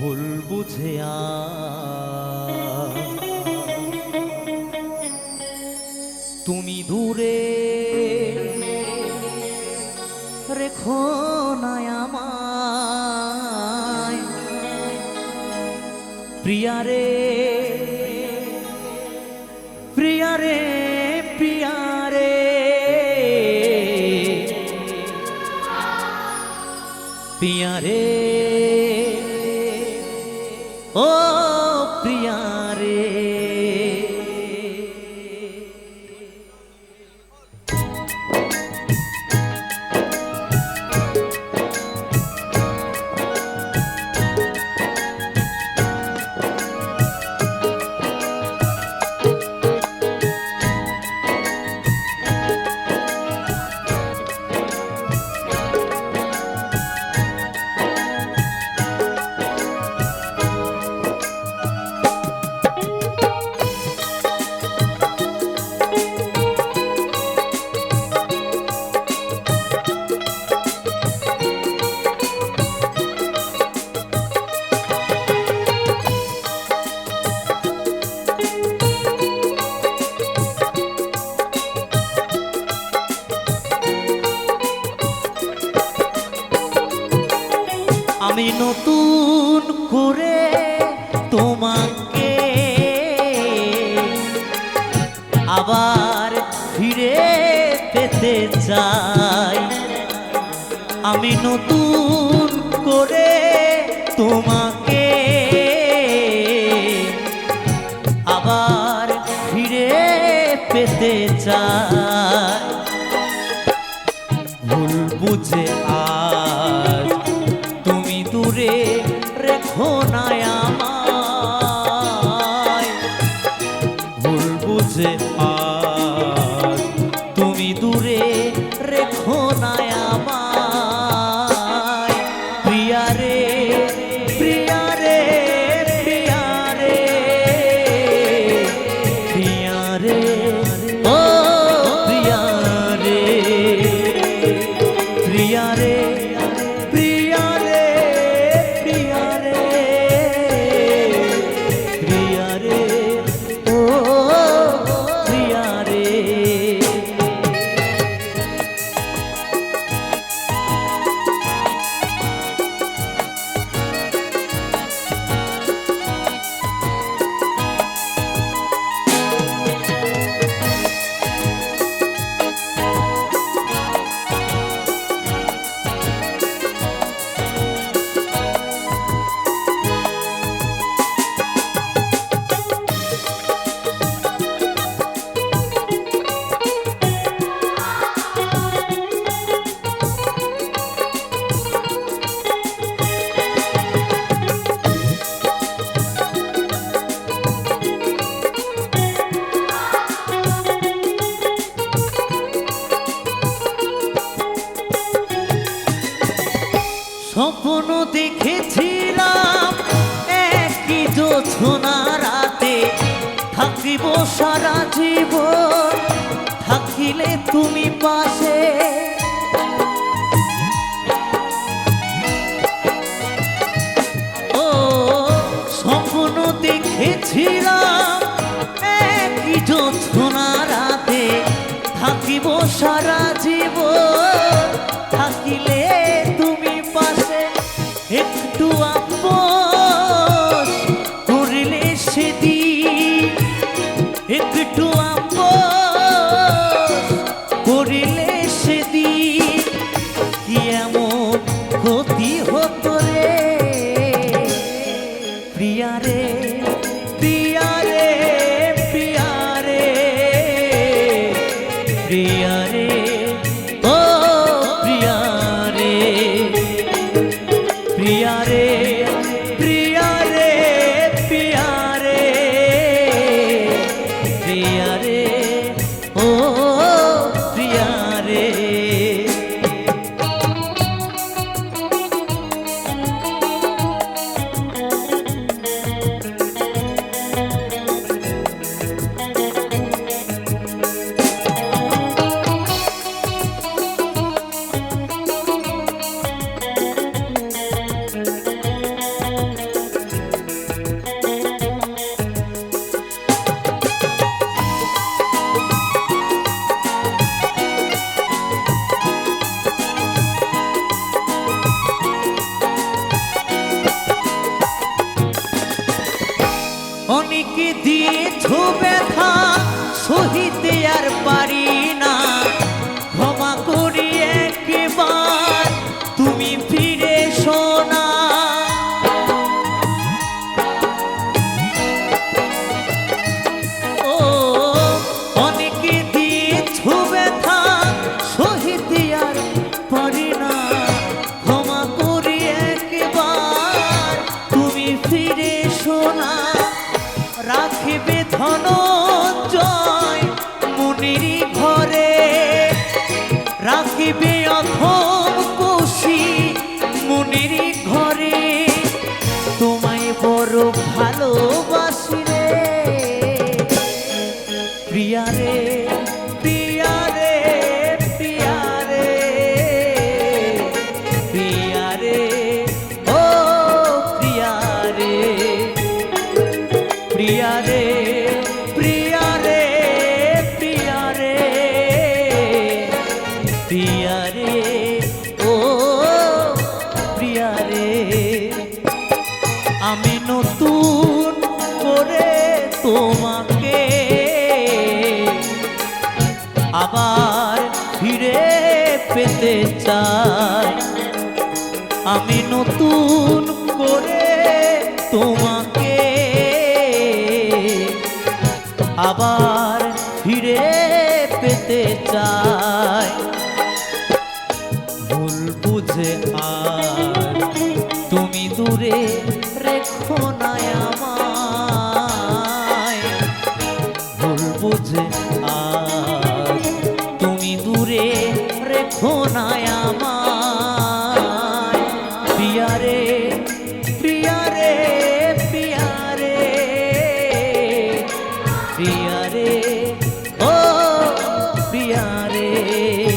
ভুল বুঝে তুমি দূরে রেখো না আমায়। প্রিয়ারে প্রিয়ারে প্রিয়ারে। প্রিয়ারে ও আবার ফিরে পেতে চাই। আমি নতুন করে তোমাকে আবার ফিরে পেতে চাই। ভুল বুঝে আজ ভুল বুঝে স্বপ্ন দেখেছিলাম, একই জোছনা রাতে। থাকিব সারা জীবন, থাকিলে তুমি পাশে। ও, স্বপ্ন দেখেছিলাম, একই জোছনা রাতে। থাকিব সারা জীবন, থাকিলে একটু আপোষ দুনিয়া রে অনেকে দিয়ে দিয়েছ ব্যথা সহিতে আর পারি Oh no! পেতে চাই। আমি নতুন করে তোমাকে আবার ফিরে পেতে চাই। ভুল বুঝে রে